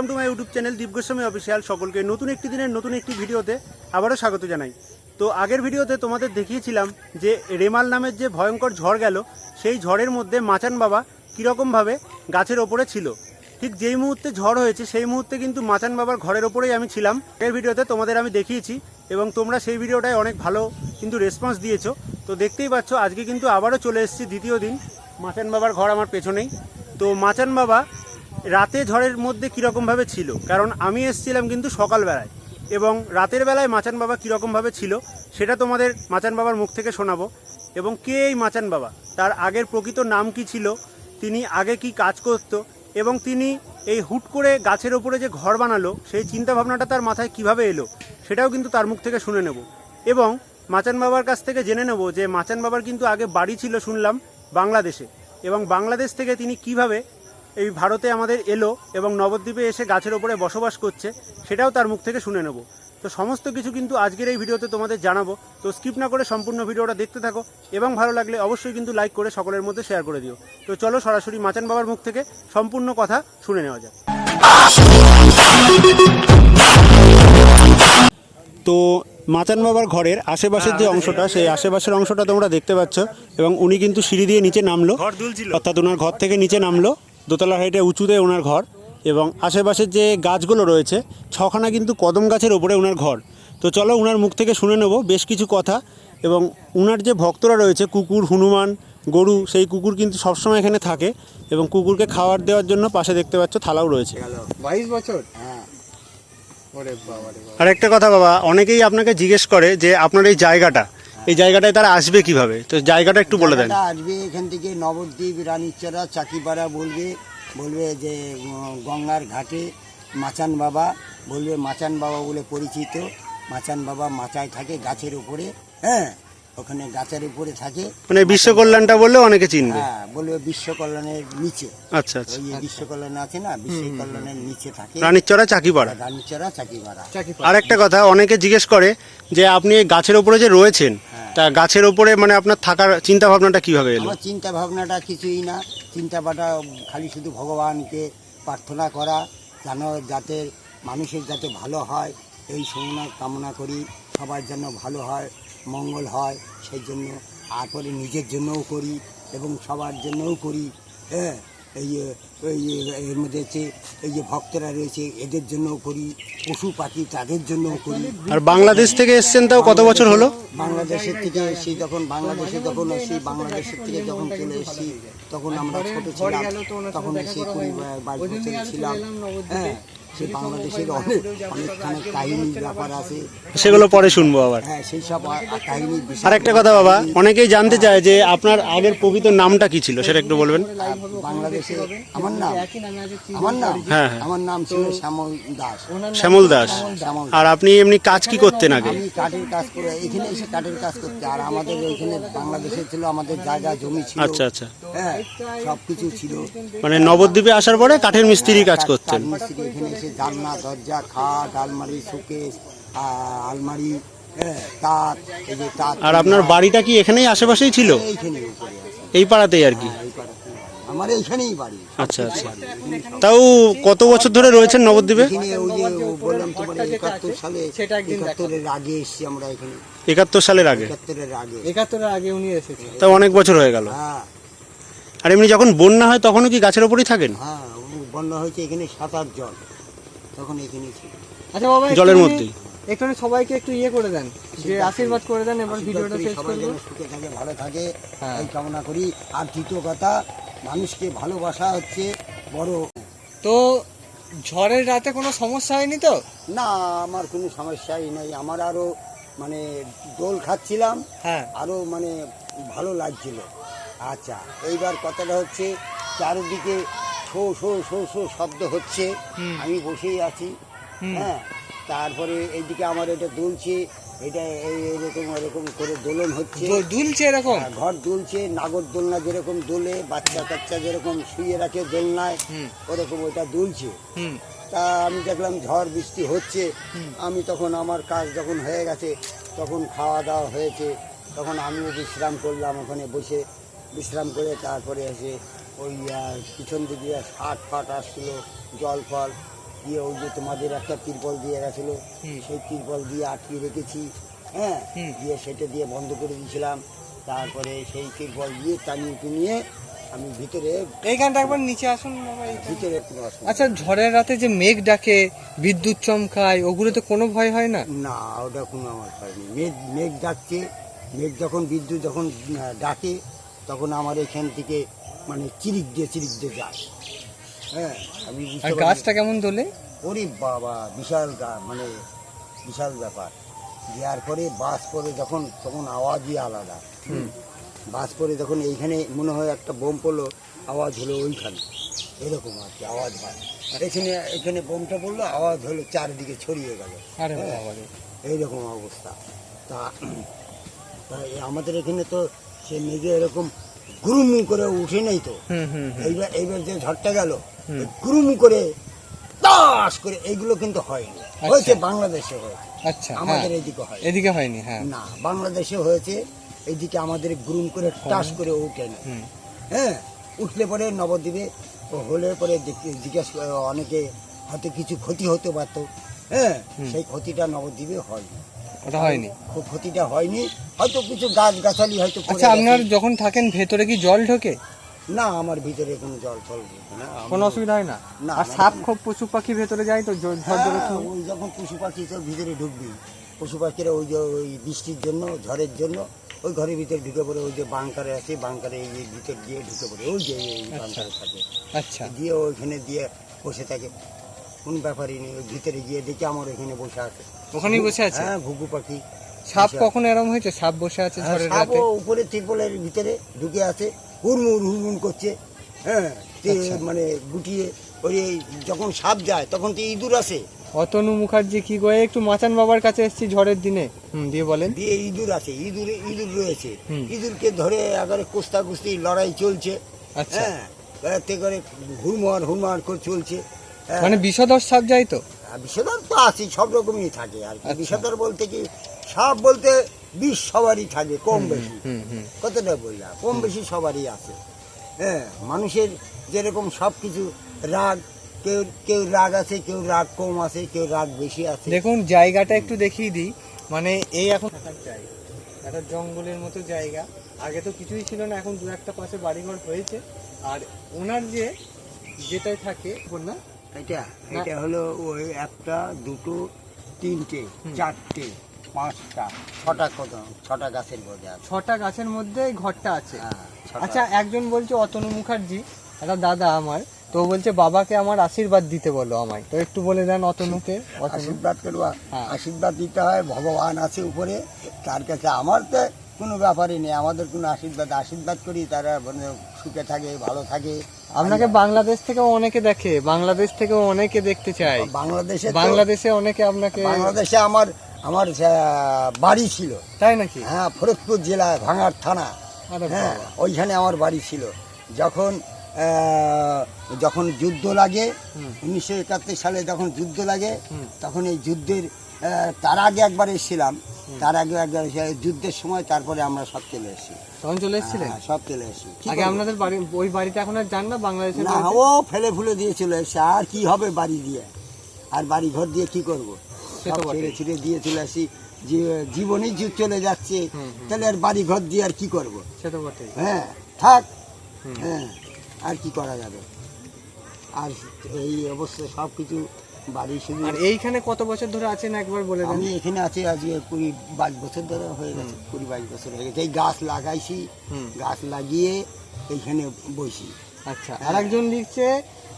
Welcome to my YouTube channel Deep Goswami official সকলকে নতুন একটি দিনের নতুন একটি ভিডিওতে আবারও স্বাগত জানাই। তো আগের ভিডিওতে তোমাদের দেখিয়েছিলাম যে রেমাল নামের যে ভয়ঙ্কর ঝড় গেল, সেই ঝড়ের মধ্যে মাচান বাবা কীরকমভাবে গাছের ওপরে ছিল। ঠিক যেই মুহূর্তে ঝড় হয়েছে, সেই মুহূর্তে কিন্তু মাচান বাবার ঘরের ওপরেই আমি ছিলাম। এর ভিডিওতে তোমাদের আমি দেখিয়েছি এবং তোমরা সেই ভিডিওটায় অনেক ভালো কিন্তু রেসপন্স দিয়েছ। তো দেখতেই পাচ্ছ, আজকে কিন্তু আবারও চলে এসেছি দ্বিতীয় দিন। মাচান বাবার ঘর আমার পেছনেই। তো মাচান বাবা রাতে ঝড়ের মধ্যে কীরকমভাবে ছিল? কারণ আমি এসেছিলাম কিন্তু সকালবেলায়। এবং রাতের বেলায় মাচান বাবা কীরকমভাবে ছিল, সেটা তোমাদের মাচান বাবার মুখ থেকে শোনাবো। এবং কে এই মাচান বাবা? তার আগের প্রকৃত নাম কি ছিল? তিনি আগে কি কাজ করতো? এবং তিনি এই হুট করে গাছের ওপরে যে ঘর বানালো, সেই চিন্তা ভাবনাটা তার মাথায় কীভাবে এলো, সেটাও কিন্তু তার মুখ থেকে শুনে নেব। এবং মাচান বাবার কাছ থেকে জেনে নেব যে মাচান বাবার কিন্তু আগে বাড়ি ছিল, শুনলাম, বাংলাদেশে। এবং বাংলাদেশ থেকে তিনি কীভাবে এই ভারতে আমাদের এলো এবং নবদ্বীপে এসে গাছের ওপরে বসবাস করছে সেটাও তার মুখ থেকে শুনে নেব। তো সমস্ত কিছু কিন্তু আজকের এই ভিডিওতে তোমাদের জানাব। তো স্কিপ না করে সম্পূর্ণ ভিডিওটা দেখতে থাকো এবং ভালো লাগলে অবশ্যই কিন্তু লাইক করে সকলের মধ্যে শেয়ার করে দিও। তো চলো সরাসরি মাচান বাবার মুখ থেকে সম্পূর্ণ কথা শুনে নেওয়া যাক। তো মাচান বাবার ঘরের আশেপাশের যে অংশটা সেই আশেপাশের অংশটা তোমরা দেখতে পাচ্ছ এবং উনি কিন্তু সিঁড়ি দিয়ে নিচে নামলো। অর্থাৎ ওনার ঘর থেকে নিচে নামলো। দোতলা হাইটে উঁচুতে ওনার ঘর এবং আশেপাশের যে গাছগুলো রয়েছে ছখানা কিন্তু কদম গাছের ওপরে ওনার ঘর। তো চলো ওনার মুখ থেকে শুনে নেব বেশ কিছু কথা এবং ওনার যে ভক্তরা রয়েছে কুকুর হনুমান গরু সেই কুকুর কিন্তু সবসময় এখানে থাকে এবং কুকুরকে খাবার দেওয়ার জন্য পাশে দেখতে পাচ্ছ থালাও রয়েছে। বাইশ বছর? হ্যাঁ। আর একটা কথা বাবা অনেকেই আপনাকে জিজ্ঞেস করে যে আপনার এই জায়গাটা এই জায়গাটায় তারা আসবে কীভাবে? তো জায়গাটা একটু বলে দেন। আসবে এখান থেকে নবদ্বীপ রানীচরা চাকিপাড়া বলবে। বলবে যে গঙ্গার ঘাটে মাচান বাবা, বলবে মাচান বাবা বলে পরিচিত। মাচান বাবা মাচায় থাকে গাছের উপরে হ্যাঁ? ওখানে গাছের উপরে থাকে। মানে বিশ্ব কল্যাণটা বললে অনেকে চিনবে। হ্যাঁ বলবে বিশ্ব কল্যাণের নিচে। আচ্ছা আচ্ছা। ওই যে বিশ্ব কল্যাণ আছে না বিশ্ব কল্যাণের নিচে থাকে। রানীরচরা চাকিপাড়া। রানীচড়া চাকিপাড়া। আর একটা কথা অনেকে জিজ্ঞেস করে যে আপনি এই গাছের ওপরে যে রয়েছেন তা গাছের ওপরে মানে আপনার থাকার চিন্তা ভাবনাটা কীভাবে এলো? আমার চিন্তা ভাবনাটা কিছুই না। চিন্তা ভাবনা খালি শুধু ভগবানকে প্রার্থনা করা যেন যাতে মানুষের যাতে ভালো হয় এই সমনা কামনা করি সবার জন্য ভালো হয়। মঙ্গল হয় সেই জন্য তারপরে নিজের জন্যও করি এবং সবার জন্যও করি। হ্যাঁ এই যে এই যে এর মধ্যে হচ্ছে এই যে ভক্তরা রয়েছে এদের জন্যও করি পশু পাখি তাদের জন্যও করি। আর বাংলাদেশ থেকে এসছেন তাও কত বছর হলো? বাংলাদেশের থেকে এসেছি যখন বাংলাদেশে যখন এসেছি বাংলাদেশের থেকে যখন চলে এসেছি তখন আমরা ছোটো ছিলাম তখন এসে কুড়ি বাইশ বছর ছিলাম। হ্যাঁ সে বাংলাদেশের অনেক অনেকখানে কাহিনীর ব্যাপার আছে। সেগুলো পরে শুনব আবার। হ্যাঁ সেই সব আ- আ- কাহিনী আর একটা কথা বাবা অনেকেই জানতে চায় যে আপনার আগের প্রকৃত নামটা কি ছিল? সেটা একটু বলবেন। বাংলাদেশে আমার নাম আমার নাম হ্যাঁ, হ্যাঁ। আমার নাম ছিল শ্যামল দাস। শ্যামল দাস। আর আপনি এমনি কাজ কি করতেন আগে? আমি কাঠের কাজ করে এখানে এসে কাঠের কাজ করতে আর আমাদের এখানে বাংলাদেশে ছিল আমাদের জায়গা জমি ছিল আচ্ছা আচ্ছা। হ্যাঁ সব কিছু ছিল। মানে নবদ্বীপে আসার পরে কাঠের মিস্ত্রি কাজ করতেন। মিস্ত্রি এখানে এসে জানলা দরজা খাট আলমারি শোকেস আলমারি হ্যাঁ তাঁত এই যে তাঁত আর আপনার বাড়িটা কি এখানেই আশেপাশেই ছিল? এইখানে উপরে আছে। এই পাড়াতেই আর কি? এই পাড়াতে। আমার এইখানেই বাড়ি। আচ্ছা আচ্ছা। তাও কত বছর ধরে রয়েছেন নবদ্বীপে? এখানে ওই যে বললাম তোমার একাত্তর সালে একাত্তরের আগে এসছি আমরা এখানে। একাত্তর সালের আগে? একাত্তরের আগে। একাত্তরের আগে উনি এসেছেন। তাও অনেক বছর হয়ে গেল। হ্যাঁ। আর এমনি যখন বন্যা হয় তখনও কি গাছের ওপরেই থাকেন? হ্যাঁ বন্যা হয়েছে এখানে সাঁতার জল তখন ছিল। আচ্ছা বাবা জলের মধ্যেই। সবাইকে একটু ইয়ে করে দেন যে আশীর্বাদ করে দেন এবার ভিডিওটা শেষ করব। সুখে থাকে ভালো থাকে হ্যাঁ। এই কামনা করি। আর তৃতীয় কথা মানুষকে ভালোবাসা হচ্ছে বড়। তো ঝড়ের রাতে কোনো সমস্যা হয়নি তো? না আমার কোনো সমস্যাই নাই। আমার আরও মানে দোল খাচ্ছিলাম হ্যাঁ। আরও মানে ভালো লাগছিল। আচ্ছা এইবার কথাটা হচ্ছে চারিদিকে শো শো শো শো শব্দ হচ্ছে। আমি বসেই আছি। হ্যাঁ তারপরে এইদিকে আমার এটা দুলছে এটা এই এরকম এরকম করে দোলন হচ্ছে। দুলছে এরকম? ঘর দুলছে নাগর দোলনা যেরকম দোলে বাচ্চা কাচ্চা যেরকম শুয়ে রাখে দোলনায় ওরকম ওইটা দুলছে। তা আমি দেখলাম ঝড় বৃষ্টি হচ্ছে। আমি তখন আমার কাজ যখন হয়ে গেছে তখন খাওয়া দাওয়া হয়েছে তখন আমিও বিশ্রাম করলাম ওখানে বসে। বিশ্রাম করে তারপরে এসে ওই পিছন দিকে শার্ট ফাট আসছিল জল ফল দিয়ে ওই যে তোমাদের একটা তিরপল দিয়ে গেছিল সেই তিরপল দিয়ে আটকে রেখেছি হ্যাঁ? দিয়ে সেটা দিয়ে বন্ধ করে দিয়েছিলাম। তারপরে সেই তিরপল দিয়ে টানিয়ে টুনিয়ে আমি ভিতরে এইখানটা একবার নিচে আসুন ভিতরে আচ্ছা ঝড়ের রাতে যে মেঘ ডাকে বিদ্যুৎ চমকায় ওগুলোতে কোনো ভয় হয় না? না ওটা কোনো আমার হয়নি মেঘ মেঘ ডাকছে মেঘ যখন বিদ্যুৎ যখন ডাকে তখন আমার এখান থেকে মানে চিরিক দিয়ে চিরিক দিয়ে যায় হ্যাঁ আমি আর গাছটা কেমন দোলে ওরে বাবা বিশাল গা- মানে বিশাল ব্যাপার। দেওয়ার পরে বাস পরে যখন তখন আওয়াজই আলাদা। বাস পরে যখন এইখানে মনে হয় একটা বোম পড়ল আওয়াজ হলো ওইখানে। এরকম আর কি আওয়াজ হয়। আর এখানে এখানে বোমটা পড়ল আওয়াজ হলো চারিদিকে ছড়িয়ে গেল। হ্যাঁ। এইরকম অবস্থা। তা তা আমাদের এখানে তো সে মেঘে এরকম গুরুম করে উঠে নেই তো। এইবার এইবার যে ঝড়টা গেল গুরুম করে তাস করে এইগুলো কিন্তু হয়নি। হয়েছে বাংলাদেশে হয়েছে। আচ্ছা হ্যাঁ। আমাদের এদিকে হয় এদিকে হয়নি হ্যাঁ। না বাংলাদেশে হয়েছে এইদিকে আমাদের গুরুম করে টাস করে উঠে না হ্যাঁ উঠলে পরে নবদ্বীপে হলে পরে জিজ্ঞে- জিজ্ঞেস অনেকে হয়তো কিছু ক্ষতি হতে পারতো। হ্যাঁ সেই ক্ষতিটা নবদ্বীপে হয়নি। ওটা হয়নি? খুব ক্ষতিটা হয়নি। হয়তো কিছু গাছ গাছালি হয়তো আচ্ছা আপনার যখন থাকেন ভেতরে কি জল ঢোকে? না আমার ভিতরে কোনো জল ফল না। কোনো অসুবিধা হয় না? আর সাপ খুব পশু পাখি ভেতরে যায় তো ঝড় হ্যাঁ? ওই যখন পশু পাখি তো ভিতরে ঢুকবি পশু পাখিরা ওই যে ওই বৃষ্টির জন্য ঝড়ের জন্য ওই ঘরের ভিতরে ঢুকে পড়ে ওই যে বাংকারে আছে বাংকারে এই যে ভিতর দিয়ে ঢুকে পড়ে ওই যে এই বাংকারে থাকে। আচ্ছা। দিয়ে ওইখানে দিয়ে বসে থাকে। কোন ব্যাপারই নেই ভিতরে গিয়ে দেখি আমার ওখানে বসে আছে। ওখানেই বসে আছে? হ্যাঁ ঘুঘু পাখি। সাপ আছে। এরম হয়েছে? সাপ বসে আছে হ্যাঁ, ঝড়ের রাতে? উপরে ত্রিপলের ভিতরে ঢুকে আছে হুড়মুড় হুড়মুড় করছে হ্যাঁ আচ্ছা। মানে গুটিয়ে ওই যখন সাপ যায় তখন তো ইঁদুর আসে। অতনু মুখার্জি কি গয়ে একটু মাচান বাবার কাছে এসেছি ঝড়ের দিনে। হুম দিয়ে বলেন। দিয়ে ইঁদুর আছে ইঁদুর ইঁদুর রয়েছে। ইঁদুরকে ধরে একেবারে কুস্তা কুস্তি লড়াই চলছে। আচ্ছা। হ্যাঁ করে হুড়মার হুড়মার করে চলছে। হ্যাঁ। মানে বিষধর সাপ যায় তো? বিষধর তো আছে সব রকমই থাকে আর কি। আচ্ছা। বিষধর বলতে কি সাপ বলতে বিষ সবারই থাকে কম বেশি। কতটা বললাম কম বেশি সবারই আছে। হ্যাঁ মানুষের যেরকম সব কিছু রাগ কেউ কেউ রাগ আছে কেউ রাগ কম আছে কেউ রাগ বেশি আছে। দেখুন জায়গাটা একটু দেখিয়ে দিই। মানে এই এখন একটা জঙ্গলের মতো জায়গা। আগে তো কিছুই ছিল না এখন দু একটা পাশে বাড়িঘর হয়েছে। আর ওনার যে যেটাই থাকে না এটা এটা হলো ওই একটা দুটো তিনটে চারটে পাঁচটা ছটা কত? ছটা গাছের বোঝা আছে। ছটা গাছের মধ্যে ঘরটা আছে। হ্যাঁ, আচ্ছা একজন বলছে অতনু মুখার্জি একটা দাদা আমার তো বলছে বাবাকে আমার আশীর্বাদ দিতে বলো আমায়। তো একটু বলে দেন অতনুকে অতনু। আশীর্বাদ করবা হ্যাঁ। আশীর্বাদ দিতে হয় ভগবান আছে উপরে তার কাছে আমার তো কোনো ব্যাপারই নেই আমাদের কোনো আশীর্বাদ আশীর্বাদ করি তারা মানে সুখে থাকে ভালো থাকে। আপনাকে বাংলাদেশ থেকেও অনেকে দেখে বাংলাদেশ থেকেও অনেকে দেখতে চায়। বাংলাদেশে বাংলাদেশে অনেকে আপনাকে বাংলাদেশে আমার আমার বাড়ি ছিল। তাই নাকি? হ্যাঁ ফরিদপুর জেলা ভাঙার থানা। হ্যাঁ ওইখানে আমার বাড়ি ছিল। যখন যখন যুদ্ধ লাগে উনিশশো একাত্তর সালে যখন যুদ্ধ লাগে তখন এই যুদ্ধের তার আগে একবার এসেছিলাম। তার আগে একবার এসে- যুদ্ধের সময় তারপরে আমরা সব চলে এসেছি। তখন চলে এসেছিলেন? হ্যাঁ, সব চলে এসেছি। আগে আপনাদের বাড়ি ওই বাড়িতে এখন আর যান না? বাংলাদেশের না ও ফেলে ফুলে দিয়ে চলে এসছে। আর কি হবে বাড়ি দিয়ে? আর বাড়ি ঘর দিয়ে কি করব? সব ছেড়ে ছিঁড়ে দিয়ে চলে আসি। জীবনই যে চলে যাচ্ছে। তাহলে আর বাড়ি ঘর দিয়ে আর কি করব? সে তো বটেই। হ্যাঁ থাক। হ্যাঁ আর কি করা যাবে? আর এই অবস্থা সব কিছু বাড়ি শুধু আর এইখানে কত বছর ধরে আছেন একবার বলে দেন? আমি এখানে আছি আজকে কুড়ি বাইশ বছর ধরে হয়ে গেছে কুড়ি বাইশ বছর হয়ে গেছে। এই গাছ লাগাইছি গাছ লাগিয়ে এইখানে বসি আচ্ছা। আর একজন লিখছে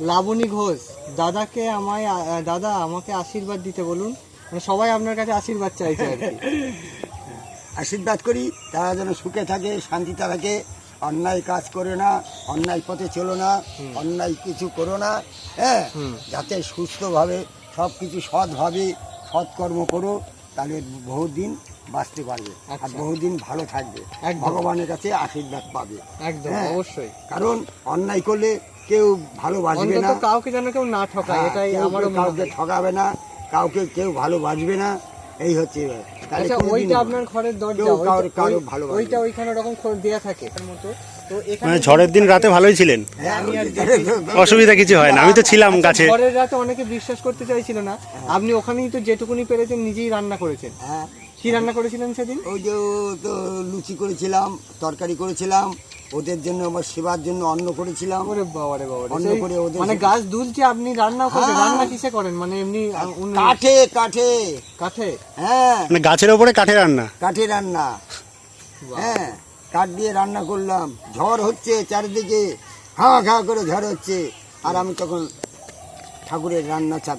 লাবণী ঘোষ দাদাকে আমায় দাদা আমাকে আশীর্বাদ দিতে বলুন। মানে সবাই আপনার কাছে আশীর্বাদ চাইছে আর কি। আশীর্বাদ করি তারা যেন সুখে থাকে শান্তিতে থাকে। অন্যায় কাজ করে না অন্যায় পথে চলো না অন্যায় কিছু করো না হ্যাঁ? যাতে সুস্থভাবে সব কিছু সৎভাবে সৎকর্ম করো তাহলে বহুদিন বাঁচতে পারবে। আর আচ্ছা। বহুদিন ভালো থাকবে। ভগবানের কাছে আশীর্বাদ পাবে। একদম হ্যাঁ। অবশ্যই। কারণ অন্যায় করলে কেউ ভালো বাঁচবে না। কাউকে যেন কেউ না ঠকায় হ্যাঁ, এটাই আমার কাউকে ঠকাবে না কাউকে কেউ ভালো বাঁচবে না এই হচ্ছে আচ্ছা ওইটা আপনার ঘরের দরজা কারো- কারও ভালো ওইটা ওইখানে রকম দেয়া থাকে। তার মতো তো মানে ঝড়ের দিন রাতে ভালোই ছিলেন? হ্যাঁ, আমি আর অসুবিধা কিছু হয় না। আমি তো ছিলাম আচ্ছা, গাছে। ঝড়ের রাতে অনেকে বিশ্বাস করতে চাইছিল না। আপনি ওখানেই তো যেটুকুনি পেরেছেন নিজেই রান্না করেছেন। হ্যাঁ। কি রান্না করেছিলেন সেদিন? ওই যে তো লুচি করেছিলাম তরকারি করেছিলাম ওদের জন্য আবার সেবার জন্য অন্ন করেছিলাম। ওরে বাবারে বাবারে অন্য সেই- করে ওদের মানে গাছ দুলছে আপনি রান্না করেন হ্যাঁ। রান্না কিসে করেন? মানে এমনি কাঠে কাঠে। কাঠে? হ্যাঁ। মানে গাছের ওপরে কাঠে রান্না? কাঠে রান্না। হ্যাঁ কাঠ দিয়ে রান্না করলাম। ঝড় হচ্ছে চারিদিকে হা ঘা করে ঝড় হচ্ছে। আর আমি তখন ঠাকুরের রান্না চাপ